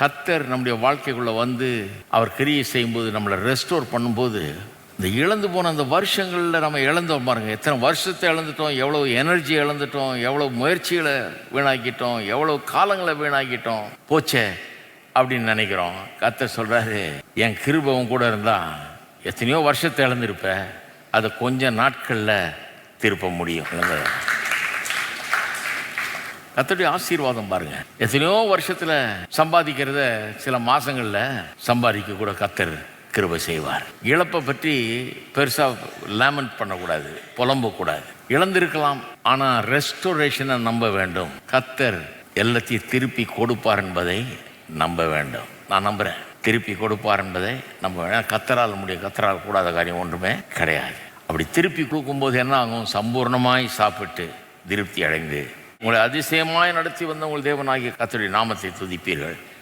கத்தர் நம்முடைய வாழ்க்கைக்குள்ளே வந்து அவர் கிரியை செய்யும்போது நம்மளை ரெஸ்டோர் பண்ணும்போது இந்த இழந்து போன அந்த வருஷங்களில் நம்ம இழந்தோம் பாருங்கள் எத்தனை வருஷத்தை இழந்துட்டோம் எவ்வளோ எனர்ஜி இழந்துட்டோம் எவ்வளோ முயற்சிகளை வீணாக்கிட்டோம் எவ்வளோ காலங்களை வீணாக்கிட்டோம். போச்சே அப்படின்னு நினைக்கிறோம். கத்தர் சொல்கிறாரு என் கிருபவும் கூட இருந்தால் எத்தனையோ வருஷத்தை இழந்திருப்ப அதை கொஞ்ச நாட்களில் திருப்ப முடியும். இல்லைங்க? கத்தருடைய ஆசீர்வாதம் பாருங்க. எத்தனையோ வருஷத்துல சம்பாதிக்கிறத சில மாசங்கள்ல சம்பாதிக்க கூட கத்தர் கிருபை செய்வார். இழப்பை பற்றி பெருசா லேமன்ட் பண்ணக்கூடாது புலம்பக்கூடாது. இழந்திருக்கலாம் ஆனா ரெஸ்டோரேஷனை நம்ப வேண்டும். கத்தர் எல்லாத்தையும் திருப்பி கொடுப்பார் என்பதை நம்ப வேண்டும். நான் நம்புறேன். திருப்பி கொடுப்பார் என்பதை நம்ப வேண்டும். கத்தரால் முடியும் கத்தரால் கூடாத காரியம் ஒன்றுமே கிடையாது. அப்படி திருப்பி கொடுக்கும்போது என்ன ஆகும்? சம்பூர்ணமாய் சாப்பிட்டு திருப்தி அடைந்து உங்களை அதிசயமாய் நடத்தி வந்த உங்கள் தேவனாகிய கத்தருடைய நாமத்தை துதிப்பீர்கள்.